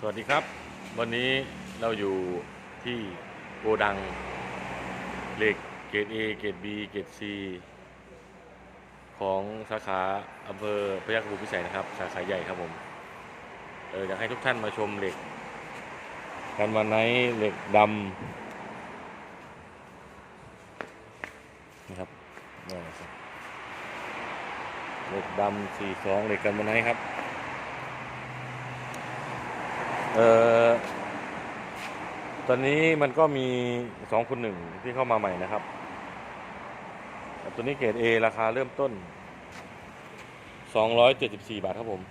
สวัสดีครับ วันนี้เราอยู่ที่โกดังเหล็กเกรด A เกรด B เกรด C ของสาขาอำเภอพยัคฆ์บุรีพิสัยนะครับ สาขาใหญ่ครับผมเอออยากให้ทุกท่านมาชมเหล็ก กันวันไหนเหล็กดำนะครับนี่ครับเหล็กดำสี่สองเหล็กกันวันไหนครับ เอ่อตอนนี้มันก็มีสองคนหนึ่งที่เข้ามาใหม่นะครับ ตัวนี้เกรด A ราคาเริ่มต้น 274 บาทครับผม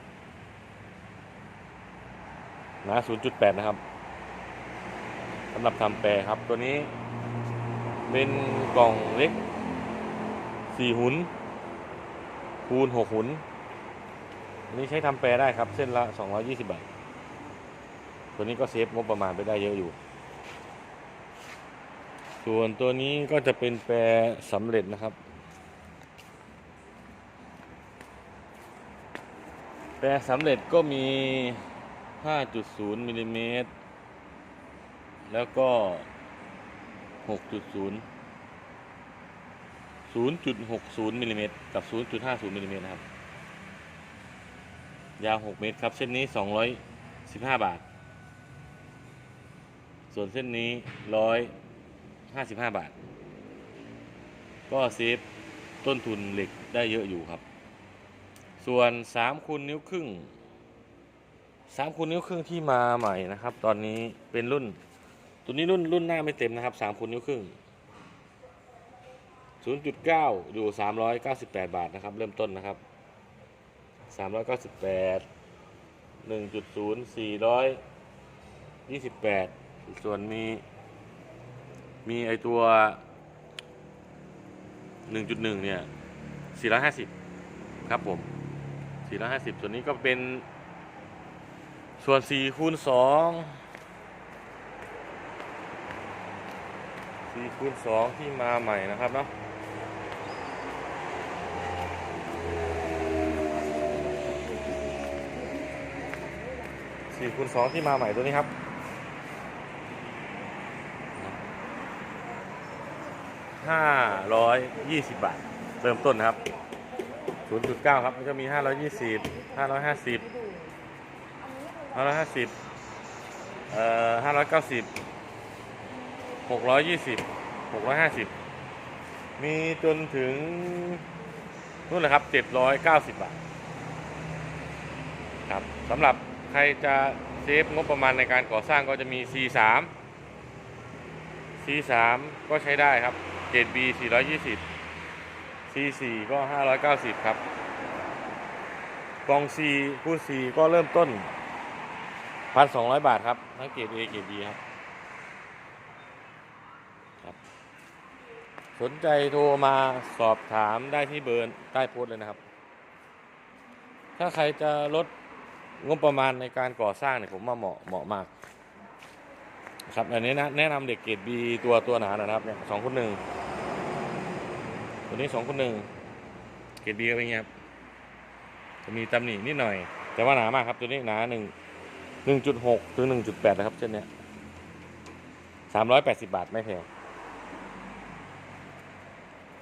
หนา0.8 นะครับสำหรับทำแปรครับ ตัวนี้เป็นกล่องเล็ก 4 หุนคูณ 6 หุนอันนี้ใช้ทำแปรได้ครับ เส้นละ 220 บาท ตัวนี้ก็เซฟงบประมาณไปได้เยอะอยู่ ส่วนตัวนี้ก็จะเป็นแปรสำเร็จนะครับ แปรสำเร็จก็มี 5.0มิลลิเมตรแล้วก็ 6.0 0.60มิลลิเมตรกับ 0.50มิลลิเมตรนะครับ ยาว 6 เมตรครับ เส้นนี้ 215 บาท ส่วนเส้นนี้ร้อยห้าสิบห้าบาท ก็เซฟต้นทุนเหล็กได้เยอะอยู่ครับ ส่วนสามคูณนิ้วครึ่งสามคูณนิ้วครึ่งที่มาใหม่นะครับ ตอนนี้เป็นรุ่น ตัวนี้รุ่นรุ่นหน้าไม่เต็มนะครับสามคูณนิ้วครึ่งศูนย์จุดเก้าอยู่สามร้อยเก้าสิบแปดบาทนะครับ เริ่มต้นนะครับสามร้อยเก้าสิบแปดหนึ่งจุดศูนย์สี่ร้อยยี่สิบแปด ส่วนมี มีไอตัว 1.1 เนี่ย 450 ครับผม 450 ส่วนนี้ก็เป็น ส่วน 4 คูณ 2 4 คูณ 2 ที่มาใหม่นะครับเนาะ4คูณ2ที่มาใหม่ตัวนี้ครับ ห้าร้อยยี่สิบบาท เริ่มต้นนะครับศูนย์จุดเก้าครับมันก็มีห้าร้อยยี่สิบห้าร้อยห้าสิบห้าร้อยห้าสิบเอ่อห้าร้อยเก้าสิบหกร้อยยี่สิบหกร้อยห้าสิบมีจนถึงนู่นแหละครับเจ็ดร้อยเก้าสิบบาทครับสำหรับใครจะเซฟงบประมาณในการก่อสร้างก็จะมี C3 C3 ก็ใช้ได้ครับ เกรด B 420 C4 ก็ 590 ครับกล่อง C คูณ C ก็เริ่มต้น 1,200 บาทครับ ทั้งเกรด A เกรด B ครับครับ สนใจโทรมาสอบถามได้ที่เบอร์ใต้โพสต์เลยนะครับ ถ้าใครจะลดงบประมาณในการก่อสร้างเนี่ยผมว่าเหมาะเหมาะมาก ครับอันนี้นะแนะนำเด็กเกรดบีตัวตัวหนาหนะครับเนี่ยสองคนหนึ่งตัวนี้สองคนหนึ่งเกรดบีเป็นไงครับจะมีตำหนินิดหน่อย แต่ว่าหนามากครับ ตัวนี้หนาหนึ่งหนึ่งจุดหกถึงหนึ่งจุดแปดนะครับเช่นเนี้ยสามร้อยแปดสิบบาทไม่แพง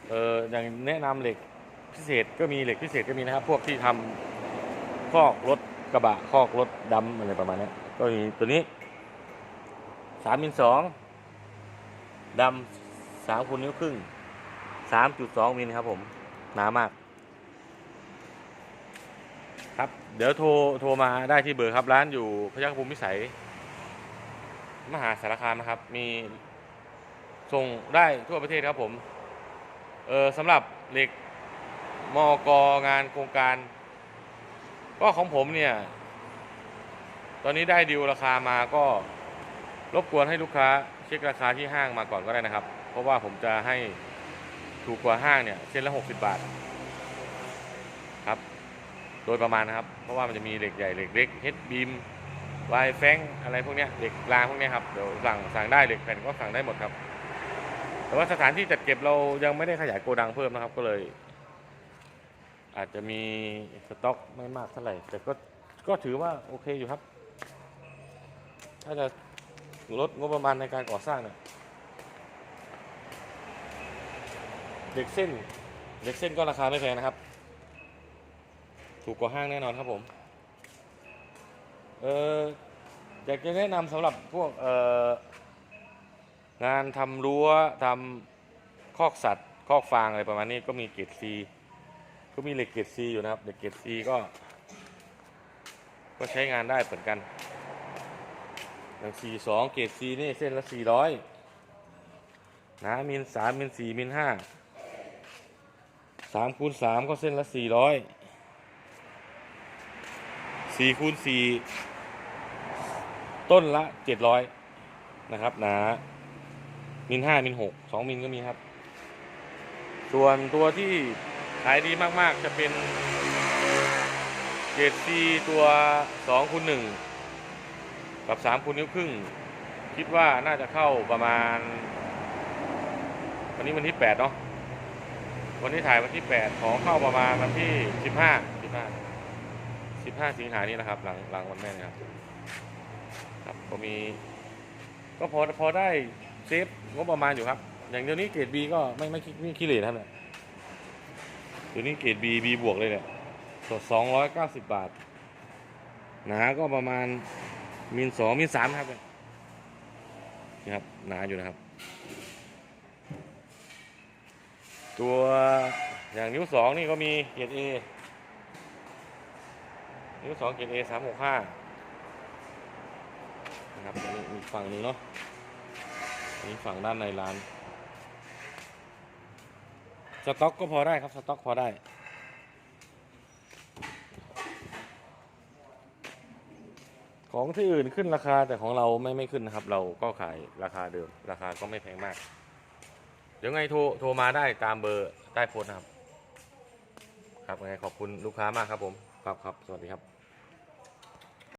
เอออย่างแนะนำเหล็กพิเศษก็มีเหล็กพิเศษก็มีนะครับ พวกที่ทำคอกรถกระบะคอกรถดำอะไรประมาณนี้ก็มีตัวนี้ สามมิลสองดำสามคูณนิ้วครึ่งสามจุดสองมิลครับผมหนามาก ครับ เดี๋ยวโทรโทรมาได้ที่เบอร์ครับร้านอยู่พยัคฆ์ภูมิพิสัย มหาสารคามนะครับ มีส่งได้ทั่วประเทศครับผม เออสำหรับเหล็กมอกงานโครงการ ก็ของผมเนี่ย ตอนนี้ได้ดิวราคามาก็ รบกวนให้ลูกค้าเช็คราคาที่ห้างมาก่อนก็ได้นะครับ เพราะว่าผมจะให้ถูกกว่าห้างเนี่ยเส้นละ 60 บาทครับ โดยประมาณนะครับ เพราะว่ามันจะมีเหล็กใหญ่เหล็กเล็กเฮดบีมวายแฟงอะไรพวกเนี้ยเหล็กกลางพวกเนี้ยครับเดี๋ยวสั่งสั่งได้เหล็กแผ่นก็สั่งได้หมดครับ แต่ว่าสถานที่จัดเก็บเรายังไม่ได้ขยายโกดังเพิ่มนะครับ ก็เลย อาจจะมีสต็อกไม่มากเท่าไหร่แต่ก็ก็ถือว่าโอเคอยู่ครับ ถ้าจะ ลดงบประมาณในการก่อสร้างเนี่ยเด็กเส้น เด็กเส้นก็ราคาไม่แพงนะครับ ถูกกว่าห้างแน่นอนครับผม เอออยากจะแนะนำสำหรับพวกเอองานทำรั้วทำคอกสัตว์คอกฟางอะไรประมาณนี้ก็มีเกรดซีก็มีเหล็กเกรดซีอยู่นะครับเหล็กเกรดซีก็ ก็ใช้งานได้เหมือนกัน อย่างสี่สองเกรดซีนี่เส้นละสี่ร้อยนะมิลสามมิลสี่มิลห้าสามคูณสามก็เส้นละสี่ร้อยสี่คูณสี่ต้นละเจ็ดร้อยนะครับหนามิลห้ามิลหกสองมิลก็มีครับ ส่วนตัวที่ขายดีมาก ๆ จะเป็นเกรดซีตัวสองคูณหนึ่ง กับสามคูณนิ้วครึ่ง คิดว่าน่าจะเข้าประมาณ วันนี้วันที่แปดเนาะวันนี้ถ่ายวันที่แปดของเข้าประมาณวันที่สิบห้าสิบห้าสิบห้าสิงหานี้นะครับ หลังหลังวันแม่นะครับครับก็มี ก็พอพอได้เซฟงบประมาณอยู่ครับ อย่างเดี๋ยวนี้เกรดบีก็ไม่ไม่ไม่ขี้เหร่นะครับเนี่ยเดี๋ยวนี้เกรดบีบีบวกเลยเนี่ยสดสองร้อยเก้าสิบบาทหนาก็ประมาณ มิลสองมิลสามครับเนี่ยนะครับหนาอยู่นะครับ ตัวอย่างนิ้วสองนี่ก็มีเกียรดเอนิ้วสองเกียรดเอสามหกห้านะครับอันนี้อีกฝั่งนึงเนาะอันนี้ฝั่งด้านในร้าน สต็อกก็พอได้ครับ สต็อกพอได้ ของที่อื่นขึ้นราคาแต่ของเราไม่ไม่ขึ้นนะครับ เราก็ขายราคาเดิม ราคาก็ไม่แพงมาก เดี๋ยวไงโทรโทรมาได้ตามเบอร์ใต้โพสต์นะครับ ครับยังไงขอบคุณลูกค้ามากครับผม ครับครับ สวัสดีครับ